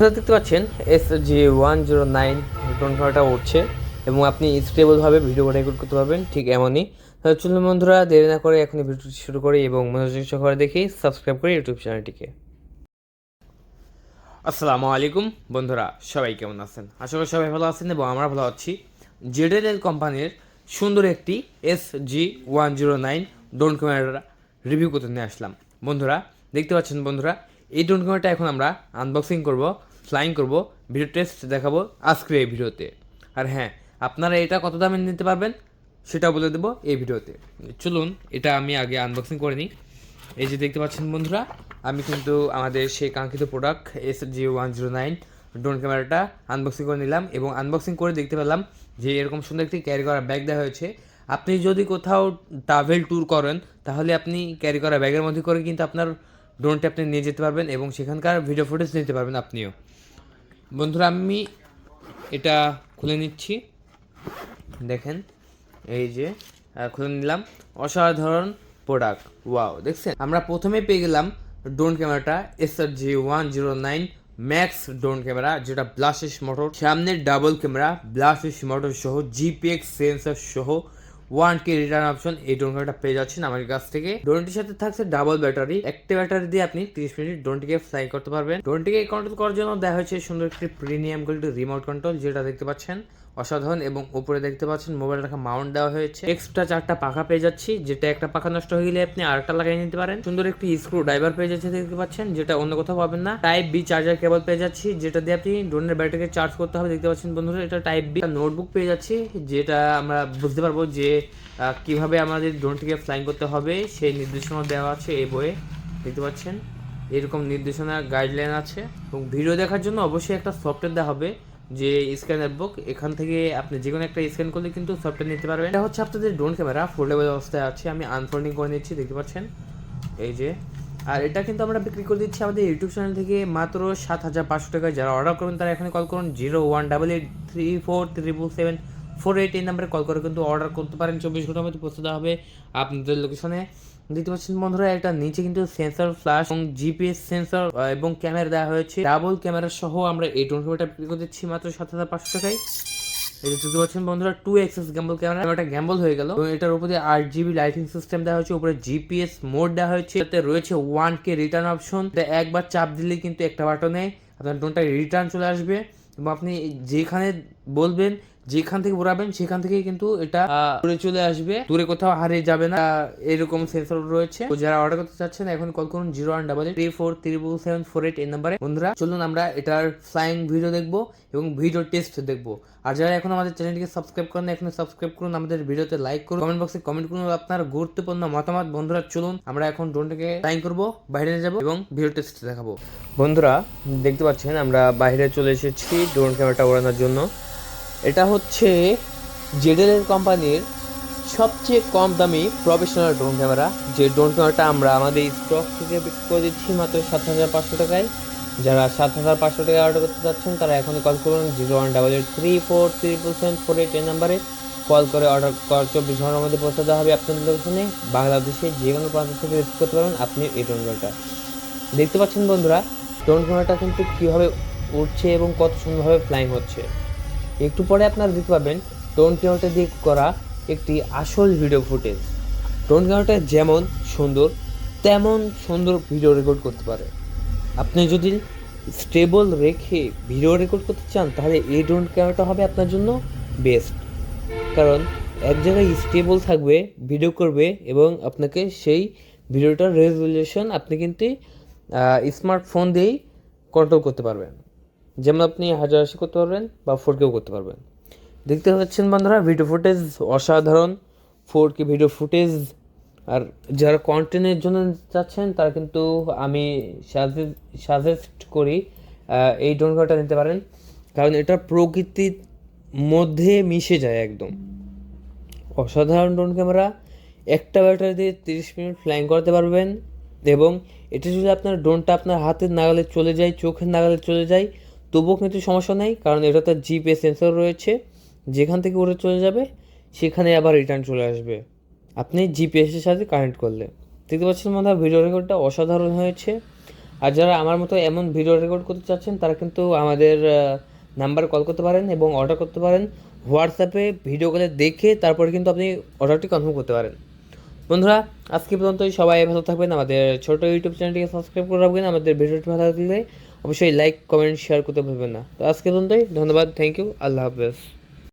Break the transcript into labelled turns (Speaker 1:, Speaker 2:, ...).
Speaker 1: দেখতে পাচ্ছেন S G one zero nine ঘন্টাটা উঠছে এবং আপনি স্টেবলভাবে ভিডিও রেকর্ড করতে পারবেন, ঠিক এমনই। চলুন বন্ধুরা, দেরি না করে এখনই ভিডিওটি শুরু করি এবং মনোযোগ সহকারে দেখি সাবস্ক্রাইব করে ইউটিউব চ্যানেলটিকে আসসালামু আলাইকুম বন্ধুরা, সবাই কেমন আছেন? আশা করি সবাই ভালো আছেন এবং আমরা ভালো আছি। জেডেল কোম্পানির সুন্দর একটি S G one zero nine drone camera review করতে নিয়ে আসলাম। বন্ধুরা, দেখতে পাচ্ছেন বন্ধুরা, এই ড্রোন ক্যামেরাটা এখন আমরা আনবক্সিং করব। ফ্লাইং করব ভিডিও টেস্ট দেখাবো আজকের এই ভিডিওতে আর হ্যাঁ আপনারা এটা কত দামে নিতে পারবেন সেটা বলে দেবো এই ভিডিওতে চলুন, এটা আমি আগে আনবক্সিং করে নিই। এই যে দেখতে পাচ্ছেন বন্ধুরা, আমি কিন্তু আমাদের সেই কাঙ্ক্ষিত product S G one zero nine drone ক্যামেরাটা আনবক্সিং করে নিলাম এবং আনবক্সিং করে দেখতে পেলাম যে এরকম সুন্দর একটি ক্যারি করা ব্যাগ দেওয়া হয়েছে। আপনি যদি কোথাও ট্রাভেল ট্যুর করেন, তাহলে আপনি ক্যারি করা ব্যাগের মধ্যে করে কিন্তু আপনার ড্রোনটা আপনি নিয়ে যেতে পারবেন এবং সেখানকার ভিডিও ফুটেজ নিতে পারবেন আপনিও। বন্ধুরা, আমি এটা খুলে নিচ্ছি। দেখেন, এই যে খুলে নিলাম। অসাধারণ প্রোডাক্ট ওয়াও দেখছেন? আমরা প্রথমে পেয়ে গেলাম ড্রোন ক্যামেরাটা S R G one zero nine max drone camera যেটা ব্লাসিস মোটর সামনে ডাবল ক্যামেরা ব্লাসিস মোটর সহ জিপিএক্স সেন্সর সহ ওয়ান কে রিটার্ন অপশন এই ড্রোন ক্যামেরাটা পেয়ে যাচ্ছেন আমার কাছ থেকে। ড্রোনটির সাথে থাকছে ডাবল ব্যাটারি একটি ব্যাটারি দিয়ে আপনি ত্রিশ মিনিট ড্রোনটিকে ফ্লাই করতে পারবেন। ড্রোনটিকে কন্ট্রোল করার জন্য দেওয়া হয়েছে সুন্দর একটি প্রিমিয়াম কোয়ালিটি রিমোট কন্ট্রোল যেটা দেখতে পাচ্ছেন। অসাধারণ এবং উপরে দেখতে পাচ্ছেন মোবাইল রাখা মাউন্ট দেওয়া হয়েছে। এক্সট্রা চারটা পাখা পেয়ে যাচ্ছি, যেটা একটা পাখা নষ্ট হয়ে গেলে আপনি আরেকটা লাগিয়ে নিতে পারেন। সুন্দর একটি স্ক্রু ড্রাইভার পেয়ে যাচ্ছে দেখতে পাচ্ছেন, যেটা অন্য কোথাও পাবেন না। টাইপ বি চার্জার কেবল পেয়ে যাচ্ছি, যেটা দিয়ে আপনি ড্রোনের ব্যাটারিকে চার্জ করতে হবে, দেখতে পাচ্ছেন বন্ধুরা, এটা টাইপ বি নোটবুক পেয়ে যাচ্ছি, যেটা আমরা বুঝতে পারব যে কীভাবে আমাদের ড্রোনটিকে ফ্লাইং করতে হবে। সেই নির্দেশনা দেওয়া আছে এই বইয়ে, দেখতে পাচ্ছেন। এরকম নির্দেশনা গাইডলাইন আছে। এবং ভিডিও দেখার জন্য অবশ্যই একটা সফটওয়্যার দেওয়া হবে। যে স্ক্যানার বুক এখান থেকে আপনি যে কোনো একটা স্ক্যান করলে কিন্তু সফটওয়্যার নিতে পারবেন। এটা হচ্ছে আপনাদের ড্রোন ক্যামেরা ফোল্ডেবল অবস্থায় আছে। আমি আনফোল্ডিং করে নিচ্ছি, দেখতে পাচ্ছেন? এই যে। আর এটা কিন্তু আমরা বিক্রি করে দিচ্ছি আমাদের ইউটিউব চ্যানেল থেকে মাত্র সাত হাজার পাঁচশো টাকায়। যারা অর্ডার করবেন তারা এখানে কল করুন zero one double eight three four triple seven four eight এই নাম্বারে কল করে, কিন্তু অর্ডার করতে পারেন। চব্বিশ ঘণ্টার মধ্যে পৌঁছে দেওয়া হবে আপনাদের লোকেশনে দেখতে পাচ্ছেন বন্ধুরা, এটা নিচে কিন্তু সেন্সর ফ্ল্যাশ এবং জিপিএস সেন্সর এবং ক্যামেরা দেওয়া হয়েছে। ডাবল ক্যামেরা সহ আমরা এই ড্রোন ক্যামেরাটা বিক্রি করে দিচ্ছি মাত্র সাত হাজার পাঁচশো টাকায়। এটা দেখতে পাচ্ছেন বন্ধুরা টু এক্সেস গ্যাম্বল ক্যামেরা ক্যামেরাটা গ্যাম্বল হয়ে গেল। এটার উপরে আট জিবি লাইটিং সিস্টেম দেওয়া হয়েছে, উপরে জিপিএস মোড দেওয়া হয়েছে। এতে রয়েছে ওয়ান কে রিটার্ন অপশন এটা একবার চাপ দিলে কিন্তু একটা বাটনে আপনার ড্রোনটা রিটার্ন চলে আসবে। এবং আপনি যেখানে বলবেন যেখান থেকে ঘোরাবেন, সেখান থেকে কিন্তু এটা দূরে চলে আসবে। দূরে কোথাও হারিয়ে যাবে না। এরকম সেন্সর রয়েছে। তো যারা অর্ডার করতে চাচ্ছেন, এখন কল করুন zero one double three four triple seven four eight এই নাম্বারে বন্ধুরা, চলুন আমরা এটার ফ্লাইং ভিডিও দেখব এবং ভিডিও টেস্ট দেখব। আর যারা এখন আমাদের চ্যানেলটিকে সাবস্ক্রাইব করেন এখন সাবস্ক্রাইব করুন। আমাদের ভিডিওতে লাইক করুন। কমেন্ট বক্সে কমেন্ট করুন আপনার গুরুত্বপূর্ণ মতামত। বন্ধুরা, চলুন আমরা এখন ড্রোনটাকে ফ্লাইং করব, বাইরে যাব এবং ভিডিও টেস্ট দেখাবো। বন্ধুরা, দেখতে পাচ্ছেন, আমরা বাইরে চলে এসেছি ড্রোন ক্যামেরাটা ওড়ানোর জন্য। এটা হচ্ছে জেডেল কোম্পানির সবচেয়ে কম দামি প্রফেশনাল ড্রোন ক্যামেরা। যে ড্রোন ক্যামেরাটা আমরা আমাদের স্টক থেকে বিক্রি করে দিচ্ছি মাত্র সাত হাজার পাঁচশো টাকায়। যারা সাত হাজার পাঁচশো টাকায় অর্ডার করতে চাচ্ছেন, তারা এখনই কল করুন zero one double eight three four triple seven four eight এই নাম্বারে। কল করে অর্ডার চব্বিশ ঘণ্টার মধ্যে পৌঁছে দেওয়া হবে আপনাদের লোকেশনে বাংলাদেশে যে কোনো প্রান্ত থেকে রিসিভ করতে পারবেন আপনি এই ড্রোন ক্যামেরাটা। দেখতে পাচ্ছেন বন্ধুরা, ড্রোন ক্যামেরাটা কিন্তু কীভাবে উঠছে এবং কত সুন্দরভাবে ফ্লাইং হচ্ছে। একটু পরে আপনারা দেখতে পাবেন ড্রোন ক্যামেরাটা দিয়ে করা একটি আসল ভিডিও ফুটেজ ড্রোন ক্যামেরাটা যেমন সুন্দর, তেমন সুন্দর ভিডিও রেকর্ড করতে পারে। আপনি যদি স্টেবল রেখে ভিডিও রেকর্ড করতে চান, তাহলে এই ড্রোন ক্যামেরাটা হবে আপনার জন্য বেস্ট কারণ এক জায়গায় স্টেবল থাকবে ভিডিও করবে এবং আপনাকে সেই ভিডিওটার রেজুলেশন আপনি কিন্তু স্মার্টফোন দিয়েই কন্ট্রোল করতে পারবেন। যেমন আপনি হাজার আশি করতে পারবেন বা ফোর কেও করতে পারবেন। দেখতে পাচ্ছেন বন্ধুরা ভিডিও ফুটেজ অসাধারণ। ফোর কে ভিডিও ফুটেজ আর যারা কন্টেন্টের জন্য চাচ্ছেন, তারা কিন্তু আমি সাজেস্ট করি এই ড্রোন ক্যামেরাটা নিতে পারেন। কারণ এটা প্রকৃতির মধ্যে মিশে যায় একদম। অসাধারণ ড্রোন ক্যামেরা একটা ব্যাটারি দিয়ে তিরিশ মিনিট ফ্লাইং করতে পারবেন। এবং এটা যদি আপনার ড্রোনটা আপনার হাতের নাগালে চলে যায়, চোখের নাগালে চলে যায় তবুও কিন্তু সমস্যা নেই, কারণ এটা এটাতে জিপে সেন্সর রয়েছে, যেখান থেকে উড়ে চলে যাবে, সেখানে আবার রিটার্ন চলে আসবে। আপনি জিপিএসের সাথে কানেক্ট করলে। দেখতে পাচ্ছেন মনে হয় ভিডিও রেকর্ডটা অসাধারণ হয়েছে। আর যারা আমার মতো এমন ভিডিও রেকর্ড করতে চাচ্ছেন, তারা কিন্তু আমাদের নাম্বার কল করতে পারেন এবং অর্ডার করতে পারেন। হোয়াটসঅ্যাপে ভিডিও কলে দেখে তারপরে কিন্তু আপনি অর্ডারটি কনফার্ম করতে পারেন। বন্ধুরা, আজকে পর্যন্তই সবাই ভালো থাকবেন। আমাদের ছোট ইউটিউব চ্যানেলটিকে সাবস্ক্রাইব করে রাখবেন। আমাদের ভিডিওটি ভালো লাগলে অবশ্যই লাইক কমেন্ট শেয়ার করতে ভুলবেন না। তো আজকে পর্যন্তই। ধন্যবাদ। থ্যাংক ইউ আল্লাহ হাফেজ।